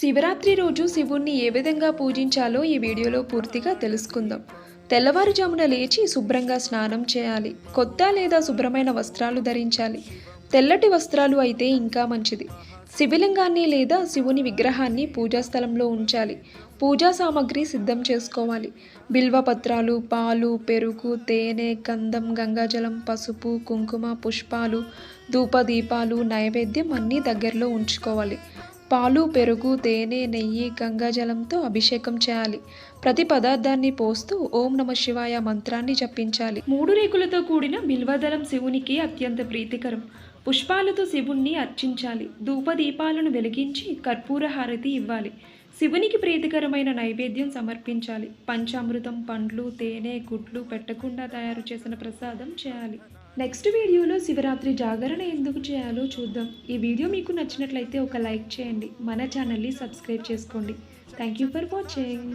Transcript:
శివరాత్రి రోజు శివుణ్ణి ఏ విధంగా పూజించాలో ఈ వీడియోలో పూర్తిగా తెలుసుకుందాం. తెల్లవారుజామున లేచి శుభ్రంగా స్నానం చేయాలి. కొత్త లేదా శుభ్రమైన వస్త్రాలు ధరించాలి. తెల్లటి వస్త్రాలు అయితే ఇంకా మంచిది. శివలింగాన్ని లేదా శివుని విగ్రహాన్ని పూజా స్థలంలో ఉంచాలి. పూజా సామాగ్రి సిద్ధం చేసుకోవాలి. బిల్వపత్రాలు పాలు పెరుగు తేనె గంధం గంగాజలం పసుపు కుంకుమ పుష్పాలు ధూపదీపాలు నైవేద్యం అన్నీ దగ్గరలో ఉంచుకోవాలి. పాలు పెరుగు తేనె నెయ్యి గంగాజలంతో అభిషేకం చేయాలి. ప్రతి పదార్థాన్ని పోస్తూ ఓం నమ శివాయ మంత్రాన్ని జపించాలి. మూడు రేకులతో కూడిన బిల్వదళం శివునికి అత్యంత ప్రీతికరం. పుష్పాలతో శివుణ్ణి అర్చించాలి. ధూపదీపాలను వెలిగించి కర్పూర హారతి ఇవ్వాలి. శివునికి ప్రీతికరమైన నైవేద్యం సమర్పించాలి. పంచామృతం పండ్లు తేనె గుడ్లు పెట్టకుండా తయారు చేసిన ప్రసాదం చేయాలి. నెక్స్ట్ వీడియోలో శివరాత్రి జాగరణ ఎందుకు చేయాలో చూద్దాం. ఈ వీడియో మీకు నచ్చినట్లయితే ఒక లైక్ చేయండి. మన ఛానల్ని సబ్స్క్రైబ్ చేసుకోండి. Thank you for watching